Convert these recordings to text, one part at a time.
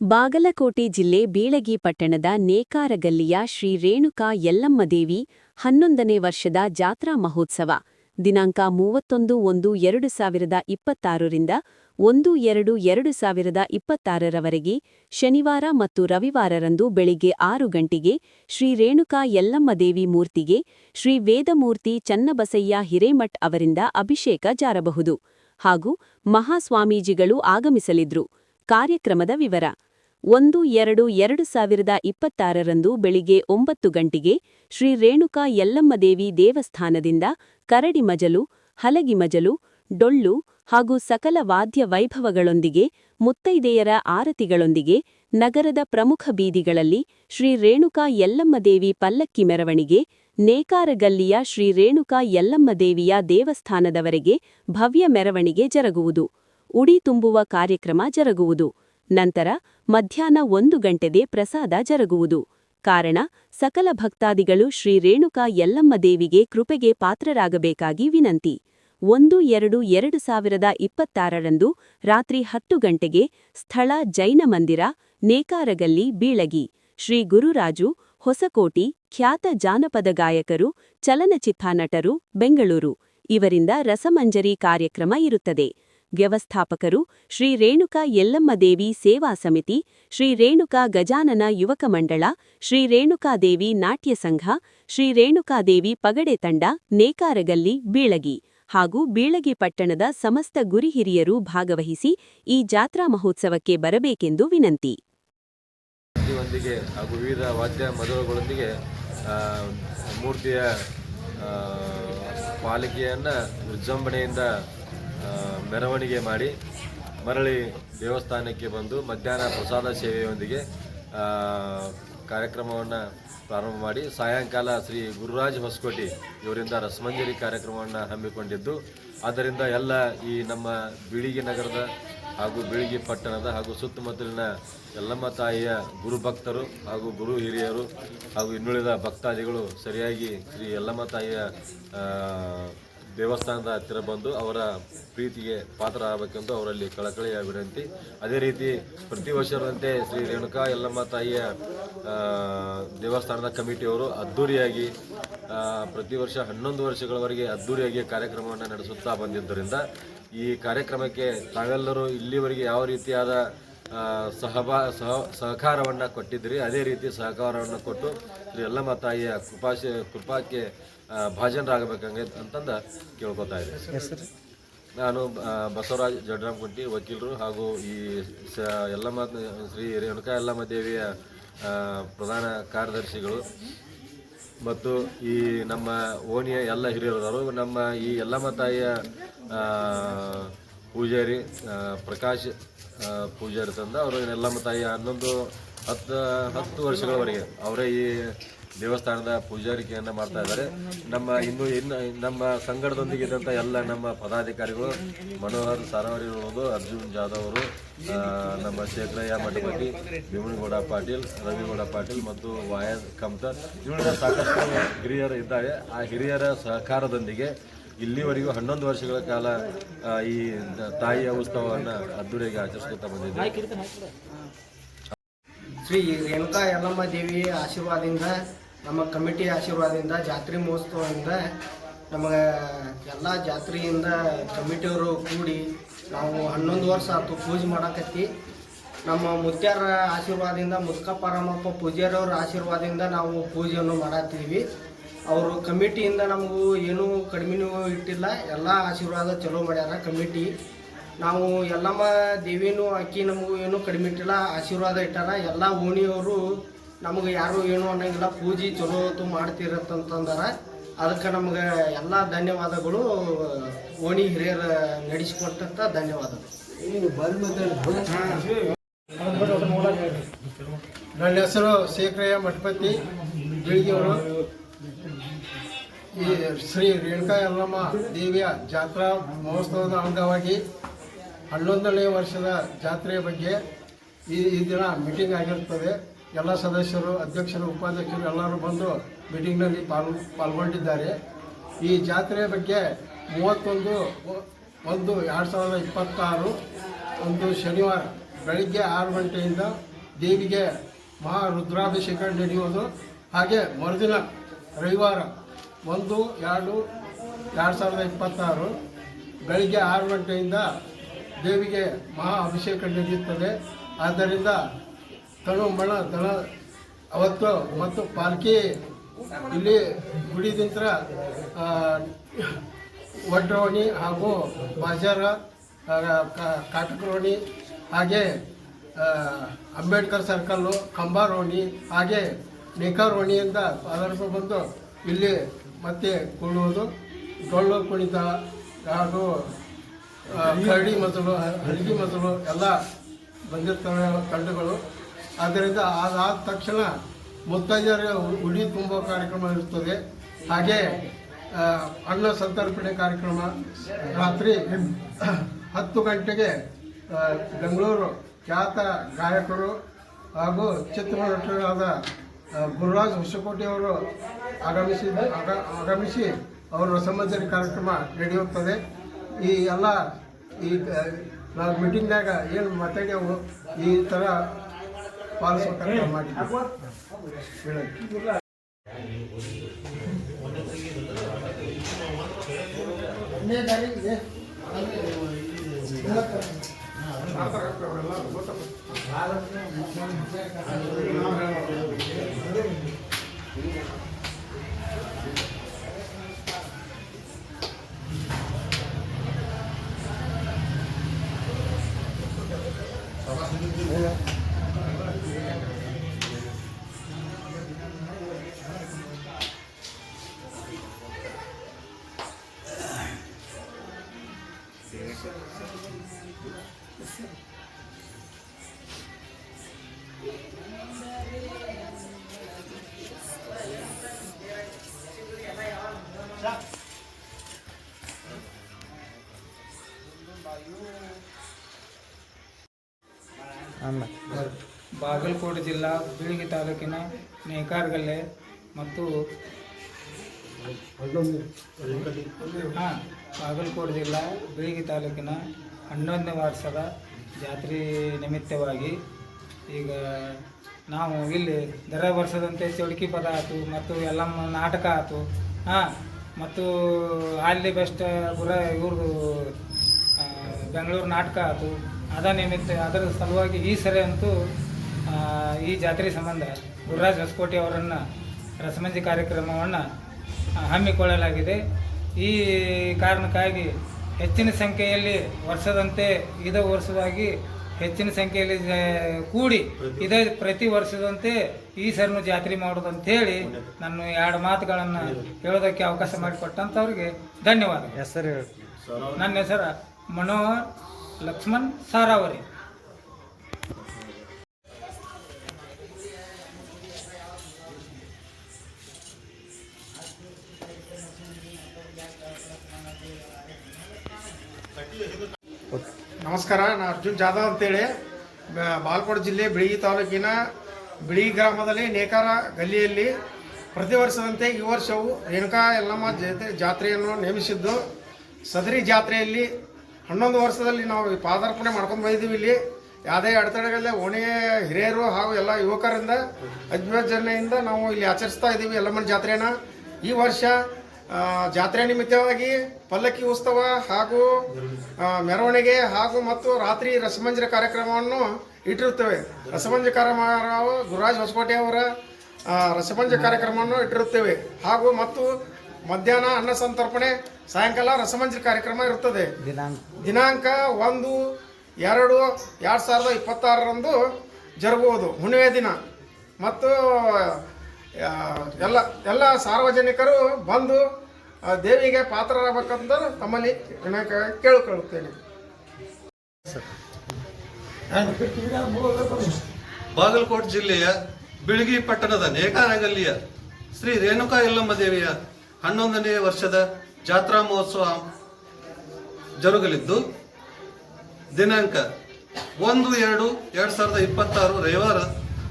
ಬಾಗಲಕೋಟೆ ಜಿಲ್ಲೆ ಬೀಳಗಿ ಪಟ್ಟಣದ ನೇಕಾರಗಲ್ಲಿಯ ಶ್ರೀ ರೇಣುಕಾ ಯಲ್ಲಮ್ಮದೇವಿ ಹನ್ನೊಂದನೇ ವರ್ಷದ ಜಾತ್ರಾ ಮಹೋತ್ಸವ. ದಿನಾಂಕ ಮೂವತ್ತೊಂದು ಒಂದು ಎರಡು ಸಾವಿರದ ಇಪ್ಪತ್ತಾರರಿಂದ ಒಂದು ಎರಡು ಎರಡು ಸಾವಿರದ ಇಪ್ಪತ್ತಾರರವರೆಗೆ ಶನಿವಾರ ಮತ್ತು ರವಿವಾರರಂದು ಬೆಳಿಗ್ಗೆ ಆರು ಗಂಟೆಗೆ ಶ್ರೀ ರೇಣುಕಾ ಯಲ್ಲಮ್ಮದೇವಿ ಮೂರ್ತಿಗೆ ಶ್ರೀ ವೇದಮೂರ್ತಿ ಚನ್ನಬಸಯ್ಯ ಹಿರೇಮಠ್ ಅವರಿಂದ ಅಭಿಷೇಕ ಜಾರಬಹುದು. ಹಾಗೂ ಮಹಾಸ್ವಾಮೀಜಿಗಳು ಆಗಮಿಸಲಿದ್ರು. ಕಾರ್ಯಕ್ರಮದ ವಿವರ. ಒಂದು ಎರಡು ಎರಡು ಸಾವಿರದ ಇಪ್ಪತ್ತಾರರಂದು ಬೆಳಿಗ್ಗೆ ಒಂಬತ್ತು ಗಂಟೆಗೆ ಶ್ರೀ ರೇಣುಕಾ ಯಲ್ಲಮ್ಮದೇವಿ ದೇವಸ್ಥಾನದಿಂದ ಕರಡಿ ಮಜಲು, ಹಲಗಿ ಮಜಲು, ಡೊಳ್ಳು ಹಾಗೂ ಸಕಲ ವಾದ್ಯ ವೈಭವಗಳೊಂದಿಗೆ ಮುತ್ತೈದೆಯರ ಆರತಿಗಳೊಂದಿಗೆ ನಗರದ ಪ್ರಮುಖ ಬೀದಿಗಳಲ್ಲಿ ಶ್ರೀ ರೇಣುಕಾ ಯಲ್ಲಮ್ಮದೇವಿ ಪಲ್ಲಕ್ಕಿ ಮೆರವಣಿಗೆ, ನೇಕಾರಗಲ್ಲಿಯ ಶ್ರೀ ರೇಣುಕಾ ಯಲ್ಲಮ್ಮದೇವಿಯ ದೇವಸ್ಥಾನದವರೆಗೆ ಭವ್ಯ ಮೆರವಣಿಗೆ ಜರುಗುವುದು. ಉಡಿ ತುಂಬುವ ಕಾರ್ಯಕ್ರಮ ಜರುಗುವುದು. ನಂತರ ಮಧ್ಯಾಹ್ನ ಒಂದು ಗಂಟೆಗೆ ಪ್ರಸಾದ ಜರುಗುವುದು. ಕಾರಣ, ಸಕಲ ಭಕ್ತಾದಿಗಳು ಶ್ರೀ ರೇಣುಕಾ ಯಲ್ಲಮ್ಮದೇವಿಗೆ ಕೃಪೆಗೆ ಪಾತ್ರರಾಗಬೇಕಾಗಿ ವಿನಂತಿ. ಒಂದು, ಎರಡು ಎರಡು ಸಾವಿರದ ಇಪ್ಪತ್ತಾರರಂದು ರಾತ್ರಿ ಹತ್ತು ಗಂಟೆಗೆ ಸ್ಥಳ ಜೈನ ಮಂದಿರ, ನೇಕಾರಗಲ್ಲಿ ಬೀಳಗಿ. ಶ್ರೀ ಗುರುರಾಜು, ಹೊಸಕೋಟಿ, ಖ್ಯಾತ ಜಾನಪದ ಗಾಯಕರು, ಚಲನಚಿತ್ರ ನಟರು, ಬೆಂಗಳೂರು. ಇವರಿಂದ ರಸಮಂಜರಿ ಕಾರ್ಯಕ್ರಮ ಇರುತ್ತದೆ. ವ್ಯವಸ್ಥಾಪಕರು ಶ್ರೀ ರೇಣುಕಾ ಯಲ್ಲಮ್ಮದೇವಿ ಸೇವಾ ಸಮಿತಿ, ಶ್ರೀ ರೇಣುಕಾ ಗಜಾನನ ಯುವಕ ಮಂಡಳ, ಶ್ರೀ ರೇಣುಕಾದೇವಿ ನಾಟ್ಯ ಸಂಘ, ಶ್ರೀ ರೇಣುಕಾದೇವಿ ಪಗಡೆ ತಂಡ, ನೇಕಾರಗಲ್ಲಿ, ಬೀಳಗಿ ಹಾಗೂ ಬೀಳಗಿ ಪಟ್ಟಣದ ಸಮಸ್ತ ಗುರಿ ಹಿರಿಯರು ಭಾಗವಹಿಸಿ ಈ ಜಾತ್ರಾ ಮಹೋತ್ಸವಕ್ಕೆ ಬರಬೇಕೆಂದು ವಿನಂತಿ. ಹಾಗೂ ವಿವಿಧ ವಾದ್ಯ ಮಧುರಗಳೊಂದಿಗೆ ಮೂರ್ತಿಯ ಪಾಲಿಕೆಯನ್ನು ವಿಜೃಂಭಣೆಯಿಂದ ಮೆರವಣಿಗೆ ಮಾಡಿ ಮರಳಿ ದೇವಸ್ಥಾನಕ್ಕೆ ಬಂದು ಮಧ್ಯಾಹ್ನ ಪ್ರಸಾದ ಸೇವೆಯೊಂದಿಗೆ ಕಾರ್ಯಕ್ರಮವನ್ನು ಪ್ರಾರಂಭ ಮಾಡಿ ಸಾಯಂಕಾಲ ಶ್ರೀ ಗುರುರಾಜ್ ಹೊಸಕೋಟಿ ಇವರಿಂದ ರಸಮಂಜರಿ ಕಾರ್ಯಕ್ರಮವನ್ನು ಹಮ್ಮಿಕೊಂಡಿದ್ದು ಆದ್ದರಿಂದ ಎಲ್ಲ ಈ ನಮ್ಮ ಬೀಳಿಗೆ ನಗರದ ಹಾಗೂ ಬಿಳಿಗಿ ಪಟ್ಟಣದ ಹಾಗೂ ಸುತ್ತಮುತ್ತಲಿನ ಎಲ್ಲಮ್ಮ ತಾಯಿಯ ಗುರು ಭಕ್ತರು ಹಾಗೂ ಗುರು ಹಿರಿಯರು ಹಾಗೂ ಇನ್ನುಳಿದ ಭಕ್ತಾದಿಗಳು ಸರಿಯಾಗಿ ಶ್ರೀ ಎಲ್ಲಮ್ಮ ತಾಯಿಯ ದೇವಸ್ಥಾನದ ಹತ್ತಿರ ಬಂದು ಅವರ ಪ್ರೀತಿಗೆ ಪಾತ್ರ ಆಗಬೇಕೆಂದು ಅವರಲ್ಲಿ ಕಳಕಳಿಯ ವಿನಂತಿ. ಅದೇ ರೀತಿ ಪ್ರತಿ ವರ್ಷದಂತೆ ಶ್ರೀ ರೇಣುಕಾ ಯಲ್ಲಮ್ಮ ತಾಯಿಯ ದೇವಸ್ಥಾನದ ಕಮಿಟಿಯವರು ಅದ್ಧೂರಿಯಾಗಿ ಪ್ರತಿ ವರ್ಷ ಹನ್ನೊಂದು ವರ್ಷಗಳವರೆಗೆ ಅದ್ಧೂರಿಯಾಗಿ ಕಾರ್ಯಕ್ರಮವನ್ನು ನಡೆಸುತ್ತಾ ಬಂದಿದ್ದರಿಂದ ಈ ಕಾರ್ಯಕ್ರಮಕ್ಕೆ ತಾವೆಲ್ಲರೂ ಇಲ್ಲಿವರೆಗೆ ಯಾವ ರೀತಿಯಾದ ಆ, ಸಹಬಾ ಸಹ ಸಹಕಾರವನ್ನು ಕೊಟ್ಟಿದ್ರಿ ಅದೇ ರೀತಿ ಸಹಕಾರವನ್ನು ಕೊಟ್ಟು ಶ್ರೀ ಎಲ್ಲಮ್ಮ ತಾಯಿಯ ಕೃಪಾಶ ಕೃಪಾಕ್ಕೆ ಭಾಜನರಾಗಬೇಕಂಗೆ ಅಂತಂದು ಕೇಳ್ಕೊತಾ ಇದ್ದೀನಿ. ನಾನು ಬಸವರಾಜ್ ಜಡ್ರಾಮಗುಂಟಿ ವಕೀಲರು ಹಾಗೂ ಈ ಸ ಯಲ್ಲಮ್ಮ ಶ್ರೀ ರೇಣುಕಾ ಯಲ್ಲಮ್ಮ ದೇವಿಯ ಪ್ರಧಾನ ಕಾರ್ಯದರ್ಶಿಗಳು ಮತ್ತು ಈ ನಮ್ಮ ಓಣಿಯ ಎಲ್ಲ ಹಿರಿಯರು ನಮ್ಮ ಈ ಯಲ್ಲಮ್ಮ ತಾಯಿಯ ಪೂಜಾರಿ ಪ್ರಕಾಶ್ ಪೂಜಾರಿ ತಂದ ಅವರು ಯಲ್ಲಮ್ಮ ತಾಯಿ ಹನ್ನೊಂದು, ಹತ್ತು ಹತ್ತು ವರ್ಷಗಳವರೆಗೆ ಅವರೇ ಈ ದೇವಸ್ಥಾನದ ಪೂಜಾರಿಕೆಯನ್ನು ಮಾಡ್ತಾ ಇದ್ದಾರೆ. ನಮ್ಮ ಇನ್ನು ಇನ್ನು, ನಮ್ಮ ಸಂಘಟದೊಂದಿಗೆ ಇದ್ದಂಥ ಎಲ್ಲ ನಮ್ಮ ಪದಾಧಿಕಾರಿಗಳು ಮನೋಹರ್ ಸಾರವರಿ ಇರ್ಬೋದು, ಅರ್ಜುನ್ ಜಾಧವ್ ಅವರು ನಮ್ಮ ಶೇಖರಯ್ಯ ಮಠಪತಿ, ಭೀಮನಗೌಡ ಪಾಟೀಲ್, ರವಿಗೌಡ ಪಾಟೀಲ್ ಮತ್ತು ವಾಯದ್ ಕಮ್ತರ್ ಇವರ ಸಾಕಷ್ಟು ಹಿರಿಯರು ಇದ್ದಾರೆ. ಆ ಹಿರಿಯರ ಸಹಕಾರದೊಂದಿಗೆ ಇಲ್ಲಿವರೆಗೂ ಹನ್ನೊಂದು ವರ್ಷಗಳ ಕಾಲ ಈ ತಾಯಿಯ ಉತ್ಸವವನ್ನು ಅದ್ದೂರಿಯಾಗಿ ಆಚರಿಸ್ಕೊತಾ ಬಂದಿದ್ದೀವಿ. ಶ್ರೀ ರೇಣುಕಾ ಯಲ್ಲಮ್ಮ ದೇವಿ ಆಶೀರ್ವಾದದಿಂದ, ನಮ್ಮ ಕಮಿಟಿ ಆಶೀರ್ವಾದದಿಂದ, ಜಾತ್ರೆ ಮಹೋತ್ಸವದಿಂದ, ನಮಗೆ ಎಲ್ಲ ಜಾತ್ರೆಯಿಂದ ಕಮಿಟಿಯವರು ಕೂಡಿ ನಾವು ಹನ್ನೊಂದು ವರ್ಷ ಆಯ್ತು ಪೂಜೆ ಮಾಡಕತ್ತಿ. ನಮ್ಮ ಮುತ್ಯಾರ ಆಶೀರ್ವಾದದಿಂದ ಮುದ್ಕ ಪರಮಪ್ಪ ಪೂಜಾರವ್ರ ಆಶೀರ್ವಾದದಿಂದ ನಾವು ಪೂಜೆಯನ್ನು ಮಾಡತ್ತೀವಿ. ಅವರು ಕಮಿಟಿಯಿಂದ ನಮಗೂ ಏನೂ ಕಡಿಮೆನೂ ಇಟ್ಟಿಲ್ಲ. ಎಲ್ಲ ಆಶೀರ್ವಾದ ಚಲೋ ಮಾಡ್ಯಾರ ಕಮಿಟಿ. ನಾವು ಎಲ್ಲಮ್ಮ ದೇವಿನೂ ಅಕ್ಕಿ ನಮಗೂ ಏನೂ ಕಡಿಮೆ ಇಟ್ಟಿಲ್ಲ ಆಶೀರ್ವಾದ ಇಟ್ಟಾರ. ಎಲ್ಲ ಓಣಿಯವರು ನಮಗೆ ಯಾರು ಏನೂ ಅನ್ನೋಂಗಿಲ್ಲ ಪೂಜೆ ಚಲೋ ಹೊತ್ತು ಮಾಡ್ತಿರತ್ತಂತಂದಾರ. ಅದಕ್ಕೆ ನಮಗೆ ಎಲ್ಲ ಧನ್ಯವಾದಗಳು. ಓಣಿ ಹಿರಿಯರ ನಡೆಸಿಕೊಟ್ಟಂತ ಧನ್ಯವಾದಗಳು. ನನ್ನ ಹೆಸರು ಶೇಖರಯ್ಯ ಮಠಪತಿ ಬೀಳಿಗೆಯವರು. ಈ ಶ್ರೀ ರೇಣುಕಾ ಯಲ್ಲಮ್ಮ ದೇವಿಯ ಜಾತ್ರಾ ಮಹೋತ್ಸವದ ಅಂಗವಾಗಿ ಹನ್ನೊಂದನೇ ವರ್ಷದ ಜಾತ್ರೆಯ ಬಗ್ಗೆ ಈ ಈ ದಿನ ಮೀಟಿಂಗ್ ಆಗಿರುತ್ತದೆ ಎಲ್ಲ ಸದಸ್ಯರು, ಅಧ್ಯಕ್ಷರು, ಉಪಾಧ್ಯಕ್ಷರು ಎಲ್ಲರೂ ಬಂದು ಮೀಟಿಂಗ್ನಲ್ಲಿ ಪಾಲ್, ಪಾಲ್ಗೊಂಡಿದ್ದಾರೆ. ಈ ಜಾತ್ರೆಯ ಬಗ್ಗೆ ಮೂವತ್ತೊಂದು, ಒಂದು ಎರಡು ಸಾವಿರದ ಇಪ್ಪತ್ತಾರು ಒಂದು ಶನಿವಾರ ಬೆಳಿಗ್ಗೆ ಆರು ಗಂಟೆಯಿಂದ ದೇವಿಗೆ ಮಹಾ ರುದ್ರಾಭಿಷೇಕ ನಡೆಯುವುದು. ಹಾಗೆ ಮರುದಿನ ರವಿವಾರ ಒಂದು, ಎರಡು ಎರಡು ಸಾವಿರದ ಇಪ್ಪತ್ತಾರು ಬೆಳಿಗ್ಗೆ ಆರು ಗಂಟೆಯಿಂದ ದೇವಿಗೆ ಮಹಾ ಅಭಿಷೇಕ ನಡೆಯುತ್ತದೆ. ಆದ್ದರಿಂದ ತನು ಮಣ ದಳ, ಅವತ್ತು ಮತ್ತು ಪಾಲ್ಕಿ ಇಲ್ಲಿ ಗುಡಿದಿಂತ್ರ ವಡ್ರೋಣಿ ಹಾಗೂ ಬಾಜಾರ ಕಾಟಕರೋಣಿ ಹಾಗೆ ಅಂಬೇಡ್ಕರ್ ಸರ್ಕಲ್ಲು, ಕಂಬಾರೋಣಿ ಹಾಗೆ ನೇಕಾರೋಣಿಯಿಂದ ಪಾದರ್ಭ ಬಂದು ಇಲ್ಲಿ ಮತ್ತೆ ಕೊಳ್ಳುವುದು ಡೊಳ್ಳು, ಕುಣಿತ ಹಾಗೂ ಕರಡಿ ಮಸಲು ಹಲಗಿ ಮಸಲು ಎಲ್ಲ ಬಂದಿರ್ತವೆ ತಂಡಗಳು. ಆದ್ದರಿಂದ ಅದಾದ ತಕ್ಷಣ ಮುತ್ತೈದೆಯರ ಉಡಿ ತುಂಬೋ ಕಾರ್ಯಕ್ರಮ ಇರುತ್ತದೆ ಹಾಗೆ ಅನ್ನ ಸಂತರ್ಪಣೆ ಕಾರ್ಯಕ್ರಮ ರಾತ್ರಿ ಹತ್ತು ಗಂಟೆಗೆ ಬೆಂಗಳೂರು ಖ್ಯಾತ ಗಾಯಕರು ಹಾಗೂ ಚಿತ್ರನಟರಾದ ಆ, ಹೊಸಕೋಟೆ ಅವರು ಆಗಮಿಸಿ ಆಗ- ಆಗಮಿಸಿ ಅವರ ರಸಮಂಜರಿ ಕಾರ್ಯಕ್ರಮ ನಡೆಯುತ್ತದೆ. ಈ ಎಲ್ಲ ಈ ನಾವು ಮೀಟಿಂಗ್ನಾಗ ಏನು ಮಾತಾಡ್ಯಾವು ಈ ಥರ ಪಾಲಿಸ್ಬೇಕಂತ ಮಾಡಿದ್ದೀವಿ. ಬಾಗಲಕೋಟೆ ಜಿಲ್ಲಾ ಬೀಳಗಿ ತಾಲೂಕಿನ ನೇಕಾರ್ಗಲ್ಲೆ ಮತ್ತು ಹಾಂ, ಬಾಗಲಕೋಟೆ ಜಿಲ್ಲಾ ಬೀಗಿ ತಾಲೂಕಿನ ಹನ್ನೊಂದನೇ ವರ್ಷದ ಜಾತ್ರೆ ನಿಮಿತ್ತವಾಗಿ ಈಗ ನಾವು ಇಲ್ಲಿ ದರ ವರ್ಷದಂತೆ ಚೌಡ್ಕಿ ಪದ ಆಯಿತು, ಮತ್ತು ಎಲ್ಲ ನಾಟಕ ಆಯಿತು. ಹಾಂ, ಮತ್ತು ಅಲ್ಲಿ ಬೆಸ್ಟ್ ಗುರ ಇವ್ರದ್ದು ಬೆಂಗಳೂರು ನಾಟಕ ಆಯಿತು. ಅದ ನಿಮಿತ್ತ, ಅದರ ಸಲುವಾಗಿ ಈ ಸರಿ ಅಂತೂ ಈ ಜಾತ್ರೆ ಸಂಬಂಧ ಗುರುರಾಜ್ ಹೊಸಕೋಟೆ ಅವರನ್ನು ರಸಮಂಜಿ ಕಾರ್ಯಕ್ರಮವನ್ನು ಹಮ್ಮಿಕೊಳ್ಳಲಾಗಿದೆ. ಈ ಕಾರಣಕ್ಕಾಗಿ ಹೆಚ್ಚಿನ ಸಂಖ್ಯೆಯಲ್ಲಿ ವರ್ಷದಂತೆ ಇದೇ ವರ್ಷವಾಗಿ ಹೆಚ್ಚಿನ ಸಂಖ್ಯೆಯಲ್ಲಿ ಕೂಡಿ ಇದೇ ಪ್ರತಿ ವರ್ಷದಂತೆ ಈ ಸರ್ನು ಜಾತ್ರೆ ಮಾಡೋದು ಅಂತ ಹೇಳಿ ನಾನು ಎರಡು ಮಾತುಗಳನ್ನು ಹೇಳೋದಕ್ಕೆ ಅವಕಾಶ ಮಾಡಿಕೊಟ್ಟಂಥವ್ರಿಗೆ ಧನ್ಯವಾದ ಹೆಸರು ನನ್ನ ಹೆಸರು ಮನೋಹರ್ ಲಕ್ಷ್ಮಣ್ ಸಾರಾವರಿ. ನಮಸ್ಕಾರ ನಾನು ಅರ್ಜುನ್ ಜಾಧವ್ ಅಂತೇಳಿ. ಬ- ಬಾಗಲಕೋಟೆ ಜಿಲ್ಲೆ ಬಿಳಿಗಿ ತಾಲೂಕಿನ ಬಿಳಿ ಗ್ರಾಮದಲ್ಲಿ ನೇಕಾರ ಗಲ್ಲಿಯಲ್ಲಿ ಪ್ರತಿ ವರ್ಷದಂತೆ ಈ ವರ್ಷವು ರೇಣುಕಾ ಯಲ್ಲಮ್ಮ ಜಾತ್ರೆ ಜಾತ್ರೆಯನ್ನು ನೇಮಿಸಿದ್ದು. ಸದರಿ ಜಾತ್ರೆಯಲ್ಲಿ ಹನ್ನೊಂದು ವರ್ಷದಲ್ಲಿ ನಾವು ಪಾದಾರ್ಪಣೆ ಮಾಡ್ಕೊಂಡು ಬಂದಿದ್ದೀವಿ ಇಲ್ಲಿ. ಯಾವುದೇ ಅಡೆತಡೆಗಳಲ್ಲೇ ಓಣಿ ಹಿರಿಯರು ಹಾಗೂ ಎಲ್ಲ ಯುವಕರಿಂದ ಅಜ್ಮಜನೆಯಿಂದ ನಾವು ಇಲ್ಲಿ ಆಚರಿಸ್ತಾ ಇದ್ದೀವಿ ಯಲ್ಲಮ್ಮನ ಜಾತ್ರೆನ ಈ ವರ್ಷ ಜಾತ್ರೆ ನಿಮಿತ್ತವಾಗಿ ಪಲ್ಲಕ್ಕಿ ಉತ್ಸವ ಹಾಗೂ ಮೆರವಣಿಗೆ ಹಾಗೂ ಮತ್ತು ರಾತ್ರಿ ರಸಮಂಜರ ಕಾರ್ಯಕ್ರಮವನ್ನು ಇಟ್ಟಿರುತ್ತೇವೆ. ರಸಮಂಜ ಕಾರ್ಯಕ್ರಮ ಗುರುರಾಜ್ ಹೊಸಕೋಟೆ ಅವರ ರಸಮಂಜ ಕಾರ್ಯಕ್ರಮವನ್ನು ಇಟ್ಟಿರುತ್ತೇವೆ. ಹಾಗೂ ಮತ್ತು ಮಧ್ಯಾಹ್ನ ಅನ್ನ ಸಂತರ್ಪಣೆ ಸಾಯಂಕಾಲ ರಸಮಂಜರಿ ಕಾರ್ಯಕ್ರಮ ಇರುತ್ತದೆ. ದಿನಾಂಕ ಒಂದು ಎರಡು ಎರಡು ಸಾವಿರದ ಇಪ್ಪತ್ತಾರರಂದು ಜರುಗುವುದು. ಹುಣ್ಣಿಮೆ ದಿನ. ಮತ್ತು ಎಲ್ಲ ಎಲ್ಲ ಸಾರ್ವಜನಿಕರು ಬಂದು ದೇವಿಗೆ ಪಾತ್ರರಾಗಬೇಕಂತ ತಮ್ಮಲ್ಲಿ ಕೇಳಿಕೊಳ್ಳುತ್ತೇನೆ. ಬಾಗಲಕೋಟೆ ಜಿಲ್ಲೆಯ ಬಿಳಗಿ ಪಟ್ಟಣದ ನೇಕಾರಗಲ್ಲಿಯ ಶ್ರೀ ರೇಣುಕಾ ಎಲ್ಲಮ್ಮ ದೇವಿಯ ಹನ್ನೊಂದನೇ ವರ್ಷದ ಜಾತ್ರಾ ಮಹೋತ್ಸವ ಜರುಗಲಿದ್ದು, ದಿನಾಂಕ ಒಂದು ಎರಡು ಎರಡು ಸಾವಿರದ ಇಪ್ಪತ್ತಾರು ರವಿವಾರ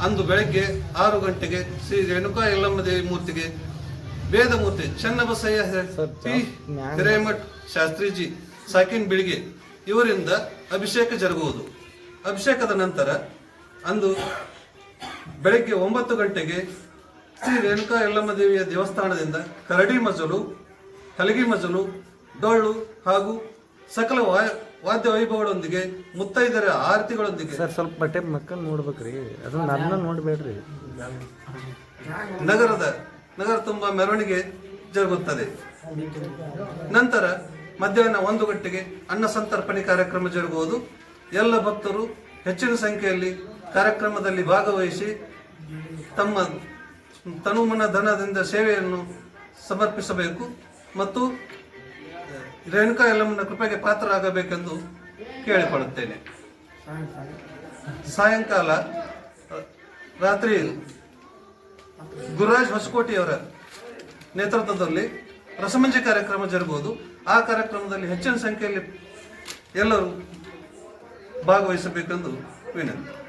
ಅಂದು ಬೆಳಗ್ಗೆ ಆರು ಗಂಟೆಗೆ ಶ್ರೀ ರೇಣುಕಾ ಎಲ್ಲಮ್ಮ ದೇವಿ ಮೂರ್ತಿಗೆ ವೇದಮೂರ್ತಿ ಚನ್ನಬಸಯ್ಯ ಪಿ ಹಿರೇಮಠ್ ಶಾಸ್ತ್ರೀಜಿ ಸಾಕಿನ್ ಬಿಳಿಗೆ ಇವರಿಂದ ಅಭಿಷೇಕ ಜರುಗುವುದು. ಅಭಿಷೇಕದ ನಂತರ ಅಂದು ಬೆಳಗ್ಗೆ ಒಂಬತ್ತು ಗಂಟೆಗೆ ಶ್ರೀ ರೇಣುಕಾ ಯಲ್ಲಮ್ಮ ದೇವಿಯ ದೇವಸ್ಥಾನದಿಂದ ಕರಡಿ ಮಜಲು ಹಲಗಿ ಮಜಲು ಡೊಳ್ಳು ಹಾಗೂ ಸಕಲ ವಾ- ವಾದ್ಯ ವೈಭವಗಳೊಂದಿಗೆ ಮುತ್ತೈದರ ಆರತಿಗಳೊಂದಿಗೆ. ಸರ್ ಸ್ವಲ್ಪ ಬಟ್ಟೆ ಮಕ್ಕಳು ನೋಡ್ಬೇಕ್ರಿ. ಅದು ನನ್ನ ನೋಡ್ಬೇಡ್ರಿ. ನಗರದ ನಗರ ತುಂಬ ಮೆರವಣಿಗೆ ಜರುಗುತ್ತದೆ. ನಂತರ ಮಧ್ಯಾಹ್ನ ಒಂದು ಗಂಟೆಗೆ ಅನ್ನ ಸಂತರ್ಪಣೆ ಕಾರ್ಯಕ್ರಮ ಜರುಗುವುದು. ಎಲ್ಲ ಭಕ್ತರು ಹೆಚ್ಚಿನ ಸಂಖ್ಯೆಯಲ್ಲಿ ಕಾರ್ಯಕ್ರಮದಲ್ಲಿ ಭಾಗವಹಿಸಿ ತಮ್ಮ ತನುಮನ ಧನದಿಂದ ಸೇವೆಯನ್ನು ಸಮರ್ಪಿಸಬೇಕು. ಮತ್ತು ರೇಣುಕಾ ಎಲ್ಲಮ್ಮನ ಕೃಪೆಗೆ ಪಾತ್ರರಾಗಬೇಕೆಂದು ಕೇಳಿಕೊಳ್ಳುತ್ತೇನೆ. ಸಾಯಂಕಾಲ ರಾತ್ರಿ ಗುರುರಾಜ್ ಹೊಸಕೋಟೆಯವರ ನೇತೃತ್ವದಲ್ಲಿ ರಸಮಂಜಿ ಕಾರ್ಯಕ್ರಮ ಜರುಗುವುದು. ಆ ಕಾರ್ಯಕ್ರಮದಲ್ಲಿ ಹೆಚ್ಚಿನ ಸಂಖ್ಯೆಯಲ್ಲಿ ಎಲ್ಲರೂ ಭಾಗವಹಿಸಬೇಕೆಂದು ವಿನಂತಿ.